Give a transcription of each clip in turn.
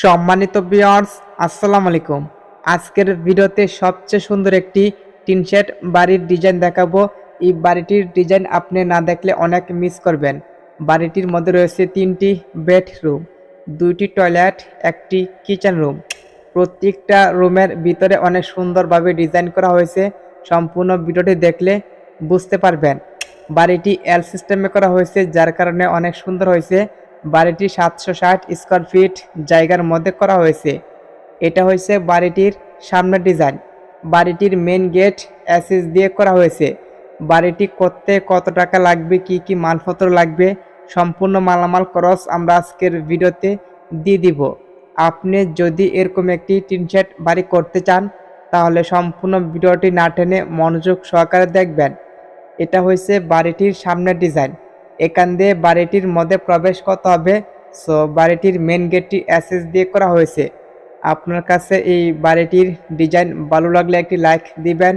সম্মানিত বিয়ার্স আসসালামু আলাইকুম। আজকের ভিডিওতে সবচেয়ে সুন্দর একটি টিন শেড বাড়ির ডিজাইন দেখাবো। এই বাড়িটির ডিজাইন আপনি না দেখলে অনেক মিস করবেন। বাড়িটির মধ্যে রয়েছে তিনটি বেডরুম দুইটি টয়লেট একটি কিচেন রুম প্রত্যেকটা রুমের ভিতরে অনেক সুন্দরভাবে ডিজাইন করা হয়েছে। সম্পূর্ণ ভিডিওটি দেখলে বুঝতে পারবেন। বাড়িটি এল সিস্টেমে করা হয়েছে, যার কারণে অনেক সুন্দর হয়েছে। বাড়িটি সাতশো ষাট স্কোয়ার ফিট জায়গার মধ্যে করা হয়েছে। এটা হয়েছে বাড়িটির সামনের ডিজাইন। বাড়িটির মেন গেট অ্যাসেস দিয়ে করা হয়েছে। বাড়িটি করতে কত টাকা লাগবে, কি কি মালপত্র লাগবে, সম্পূর্ণ মালামাল খরচ আমরা আজকের ভিডিওতে দিয়ে দিব। আপনি যদি এরকম একটি টিন শেড বাড়ি করতে চান, তাহলে সম্পূর্ণ ভিডিওটি না টেনে মনোযোগ সহকারে দেখবেন। এটা হয়েছে বাড়িটির সামনের ডিজাইন। এখান দিয়ে বাড়িটির মধ্যে প্রবেশ করতে হবে। সো বাড়িটির মেন গেটটি অ্যাসেস দিয়ে করা হয়েছে। আপনার কাছে এই বাড়িটির ডিজাইন ভালো লাগলে একটি লাইক দিবেন।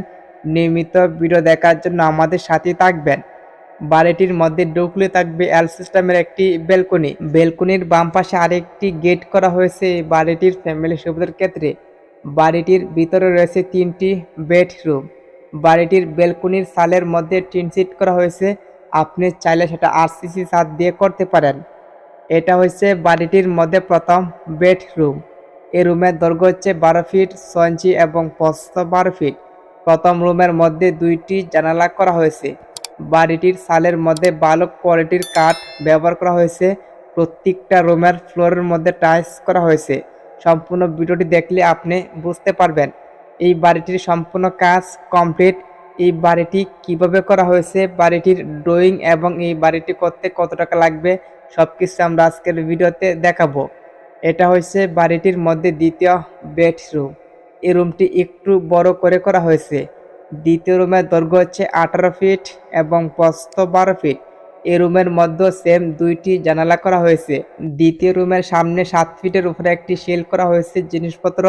নিয়মিত ভিডিও দেখার জন্য আমাদের সাথেই থাকবেন। বাড়িটির মধ্যে ঢুকলে থাকবে এল সিস্টেমের একটি বেলকনি বেলকনির বাম পাশে আরেকটি গেট করা হয়েছে বাড়িটির ফ্যামিলি সুবিধার ক্ষেত্রে। বাড়িটির ভিতরে রয়েছে তিনটি বেডরুম বাড়িটির বেলকনির সালের মধ্যে টিন সিট করা হয়েছে। আপনি চাইলে সেটা আরসিসি ছাদ দিয়ে করতে পারেন। এটা হচ্ছে বাড়িটির মধ্যে প্রথম বেডরুম। এই রুমের দৈর্ঘ্য হচ্ছে বারো ফিট ইঞ্চি এবং প্রস্থ বারো ফিট। প্রথম রুমের মধ্যে দুইটি জানালা করা হয়েছে। বাড়িটির সালের মধ্যে ভালো কোয়ালিটির কাঠ ব্যবহার করা হয়েছে। প্রত্যেকটা রুমের ফ্লোরের মধ্যে টাইলস করা হয়েছে। সম্পূর্ণ ভিডিওটি দেখলে আপনি বুঝতে পারবেন। এই বাড়িটির সম্পূর্ণ কাজ কমপ্লিট। এই বাড়িটি কীভাবে করা হয়েছে, বাড়িটির ড্রয়িং এবং এই বাড়িটি করতে কত টাকা লাগবে সব কিছু আমরা আজকের ভিডিওতে দেখাবো। এটা হচ্ছে বাড়িটির মধ্যে দ্বিতীয় বেডরুম এই রুমটি একটু বড় করে করা হয়েছে। দ্বিতীয় রুমের দৈর্ঘ্য হচ্ছে আঠারো ফিট এবং প্রস্থ বারো ফিট এই রুমের মধ্যে সেম দুইটি জানালা করা হয়েছে। দ্বিতীয় রুমের সামনে সাত ফিটের উপরে একটি সেল করা হয়েছে, জিনিসপত্র।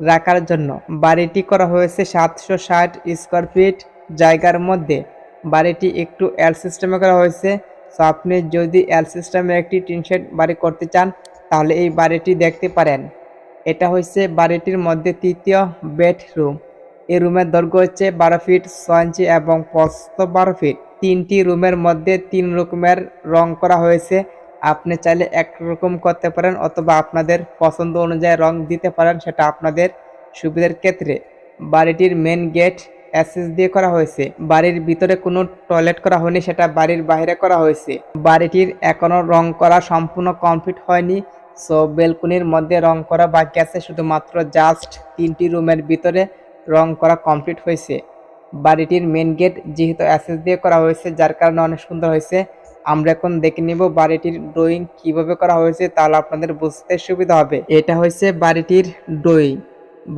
রাখার জন্য। বাড়িটি করা হয়েছে সাতশো ষাট স্কোয়ার ফিট জায়গার মধ্যে। বাড়িটি একটু এল সিস্টেমে করা হয়েছে। সো আপনি যদি এল সিস্টেমের একটি টিন শেড বাড়ি করতে চান, তাহলে এই বাড়িটি দেখতে পারেন। এটা হচ্ছে বাড়িটির মধ্যে তৃতীয় বেডরুম। এই রুমের দৈর্ঘ্য হচ্ছে বারো ফিট, ছয় ইঞ্চি এবং প্রস্থ বারো ফিট। তিনটি রুমের মধ্যে তিন রকমের রং করা হয়েছে। আপনি চাইলে একরকম করতে পারেন অথবা আপনাদের পছন্দ অনুযায়ী রং দিতে পারেন, সেটা আপনাদের সুবিধার ক্ষেত্রে। বাড়িটির মেন গেট অ্যাসেস দিয়ে করা হয়েছে। বাড়ির ভিতরে কোনো টয়লেট করা হয়নি, সেটা বাড়ির বাইরে করা হয়েছে। বাড়িটির এখনও রং করা সম্পূর্ণ কমপ্লিট হয়নি সো বেলকনির মধ্যে রং করা বাকি আছে। শুধুমাত্র জাস্ট তিনটি রুমের ভিতরে রং করা কমপ্লিট হয়েছে। বাড়িটির মেন গেট যেহেতু অ্যাসেস দিয়ে করা হয়েছে, যার কারণে অনেক সুন্দর হয়েছে। আমরা এখন দেখে নিব বাড়িটির ড্রয়িং কীভাবে করা হয়েছে, তাহলে আপনাদের বুঝতে সুবিধা হবে। এটা হচ্ছে বাড়িটির ড্রয়িং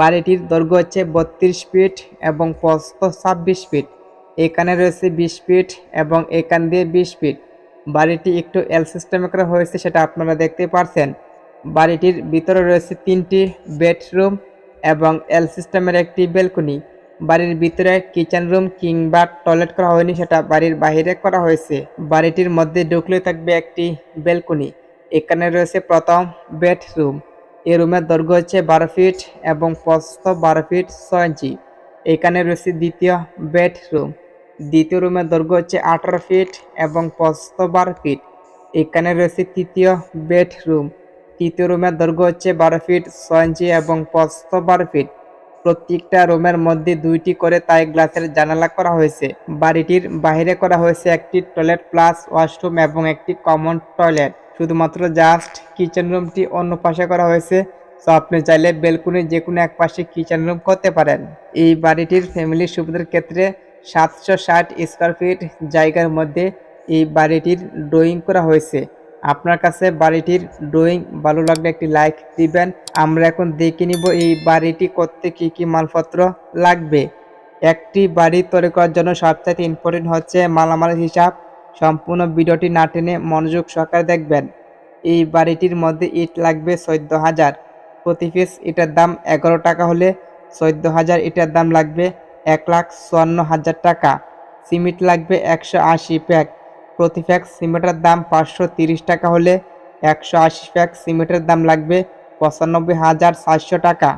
বাড়িটির দৈর্ঘ্য হচ্ছে বত্রিশ ফিট এবং প্রস্থ ছাব্বিশ ফিট এখানে রয়েছে বিশ ফিট এবং এখান দিয়ে বিশ ফিট বাড়িটি একটু এল সিস্টেমে করা হয়েছে সেটা আপনারা দেখতে পারছেন। বাড়িটির ভিতরে রয়েছে তিনটি বেডরুম এবং এল সিস্টেমের একটি বেলকনি বাড়ির ভিতরে কিচেন রুম কিংবা টয়লেট করা হয়নি, সেটা বাড়ির বাইরে করা হয়েছে। বাড়িটির মধ্যে ঢুকলে থাকবে একটি বেলকনি এখানে রয়েছে প্রথম বেডরুম এই রুমের দৈর্ঘ্য হচ্ছে বারো ফিট এবং প্রস্থ বারো ফিট ছয় ইঞ্চি এখানে রয়েছে দ্বিতীয় বেডরুম দ্বিতীয় রুমের দৈর্ঘ্য হচ্ছে আঠারো ফিট এবং প্রস্থ বারো ফিট এখানে রয়েছে তৃতীয় বেডরুম তৃতীয় রুমের দৈর্ঘ্য হচ্ছে বারো ফিট ছয় ইঞ্চি এবং প্রস্থ বারো ফিট প্রত্যেকটা রুমের মধ্যে দুইটি করে তাই গ্লাসের জানালা করা হয়েছে। বাড়িটির বাইরে করা হয়েছে একটি টয়লেট প্লাস ওয়াশরুম এবং একটি কমন টয়লেট। শুধুমাত্র জাস্ট কিচেন রুমটি অন্য পাশে করা হয়েছে, তো আপনি চাইলে বেলকুনির যে কোনো এক পাশে কিচেন রুম করতে পারেন। এই বাড়িটির ফ্যামিলির সুবিধার ক্ষেত্রে সাতশো ষাট স্কোয়ার ফিট জায়গার মধ্যে এই বাড়িটির ড্রয়িং করা হয়েছে। আপনার কাছে বাড়িটির ড্রয়িং ভালো লাগলে একটি লাইক দিবেন আমরা এখন দেখে নিব এই বাড়িটি করতে কি কি মালপত্র লাগবে। একটি বাড়ি তৈরি করার জন্য সবথেকে ইম্পর্টেন্ট হচ্ছে মালামাল হিসাব। সম্পূর্ণ ভিডিওটি না টেনে মনোযোগ সহকারে দেখবেন। এই বাড়িটির মধ্যে ইট লাগবে চোদ্দ হাজার প্রতি পিস ইটার দাম এগারো টাকা হলে চোদ্দ হাজার ইটার দাম লাগবে এক লাখ চুয়ান্ন হাজার টাকা। সিমেন্ট লাগবে একশো আশি প্যাক। প্রতি প্যাক সিমেন্টের দাম পাঁচশো তিরিশ টাকা হলে একশো আশি প্যাক সিমেন্টের দাম লাগবে পঁচানব্বই হাজার চারশো টাকা।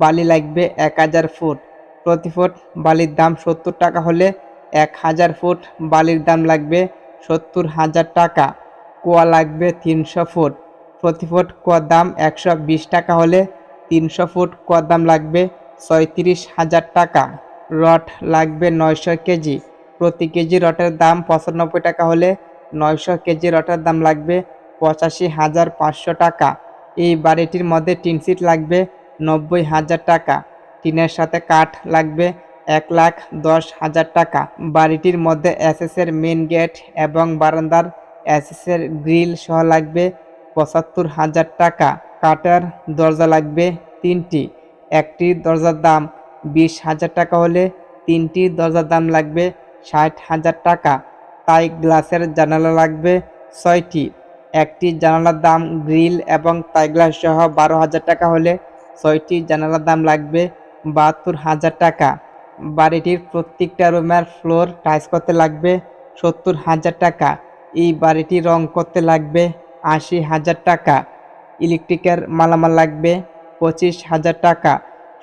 বালি লাগবে এক হাজার ফুট। প্রতি ফুট বালির দাম সত্তর টাকা হলে এক হাজার ফুট বালির দাম লাগবে সত্তর হাজার টাকা। কুয়া লাগবে তিনশো ফুট। প্রতি ফুট কুয়ার দাম একশো বিশ টাকা হলে তিনশো ফুট কুয়ার দাম লাগবে ছয়ত্রিশ হাজার টাকা। রড লাগবে নয়শো কেজি। প্রতি কেজি রটের দাম পঁচানব্বই টাকা হলে নয়শো কেজি রটের দাম লাগবে পঁচাশি হাজার পাঁচশো টাকা। এই বাড়িটির মধ্যে টিন সিট লাগবে, নব্বই হাজার টাকা। টিনের সাথে কাঠ লাগবে, এক লাখ দশ হাজার টাকা। বাড়িটির মধ্যে এসএসের মেন গেট এবং বারান্দার এসএসের গ্রিল সহ লাগবে, পঁচাত্তর হাজার টাকা। কাটার দরজা লাগবে, তিনটি। একটি দরজার দাম বিশ হাজার টাকা হলে তিনটি দরজার দাম লাগবে ষাট হাজার টাকা। তাই গ্লাসের জানালা লাগবে ছয়টি। একটি জানালার দাম গ্রিল এবং তাই গ্লাস সহ বারো হাজার টাকা হলে ছয়টি জানালার দাম লাগবে বাহাত্তর হাজার টাকা। বাড়িটির প্রত্যেকটা রুমের ফ্লোর টাইস করতে লাগবে সত্তর হাজার টাকা। এই বাড়িটি রং করতে লাগবে আশি হাজার টাকা। ইলেকট্রিকের মালামাল লাগবে পঁচিশ হাজার টাকা।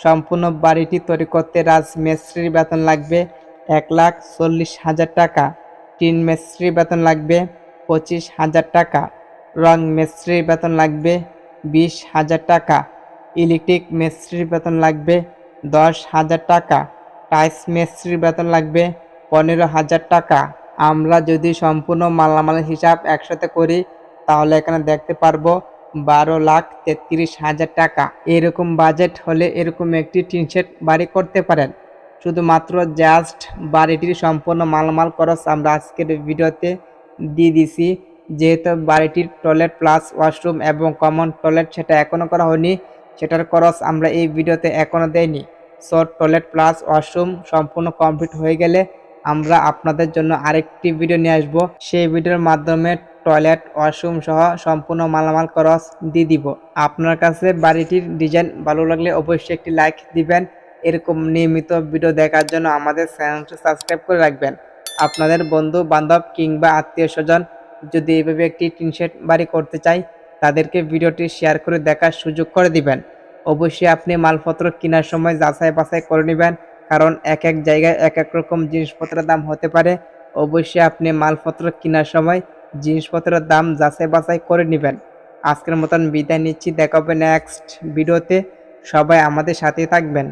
সম্পূর্ণ বাড়িটি তৈরি করতে রাজমিস্ত্রির বেতন লাগবে এক লাখ চল্লিশ হাজার টাকা। টিন মিস্ত্রির বেতন লাগবে পঁচিশ হাজার টাকা। রং মিস্ত্রির বেতন লাগবে বিশ হাজার টাকা। ইলেকট্রিক মিস্ত্রির বেতন লাগবে দশ হাজার টাকা। টাইস মিস্ত্রির বেতন লাগবে পনেরো হাজার টাকা। আমরা যদি সম্পূর্ণ মালামাল হিসাব একসাথে করি, তাহলে এখানে দেখতে পারব বারো লাখ তেত্রিশ হাজার টাকা। এরকম বাজেট হলে এরকম একটি টিন শেড বাড়ি করতে পারেন। শুধুমাত্র জাস্ট বাড়িটির সম্পূর্ণ মালামাল খরচ আমরা আজকের ভিডিওতে দিয়ে দিছি যেহেতু বাড়িটির টয়লেট প্লাস ওয়াশরুম এবং কমন টয়লেট সেটা এখনও করা হয়নি, সেটার খরচ আমরা এই ভিডিওতে এখনও দেয়নি সো টয়লেট প্লাস ওয়াশরুম সম্পূর্ণ কমপ্লিট হয়ে গেলে আমরা আপনাদের জন্য আরেকটি ভিডিও নিয়ে আসব। সেই ভিডিওর মাধ্যমে টয়লেট ওয়াশরুম সহ সম্পূর্ণ মালামাল খরচ দিয়ে দিব। আপনার কাছে বাড়িটির ডিজাইন ভালো লাগলে অবশ্যই একটি লাইক দিবেন। এরকম নিয়মিত ভিডিও দেখার জন্য আমাদের চ্যানেলটি সাবস্ক্রাইব করে রাখবেন। আপনাদের বন্ধু, বান্ধব কিংবা আত্মীয় স্বজন যদি এভাবে একটি টিন শেড বাড়ি করতে চাই তাদেরকে ভিডিওটি শেয়ার করে দেখার সুযোগ করে দিবেন। অবশ্যই আপনি মালপত্র কেনার সময় যাচাই বাছাই করে নেবেন, কারণ এক এক জায়গায় এক এক রকম জিনিসপত্রের দাম হতে পারে। অবশ্যই আপনি মালপত্র কেনার সময় জিনিসপত্রের দাম যাচাই বাছাই করে নেবেন। আজকের মতন বিদায় নিচ্ছি। দেখা নেক্সট ভিডিওতে। সবাই আমাদের সাথে থাকবেন।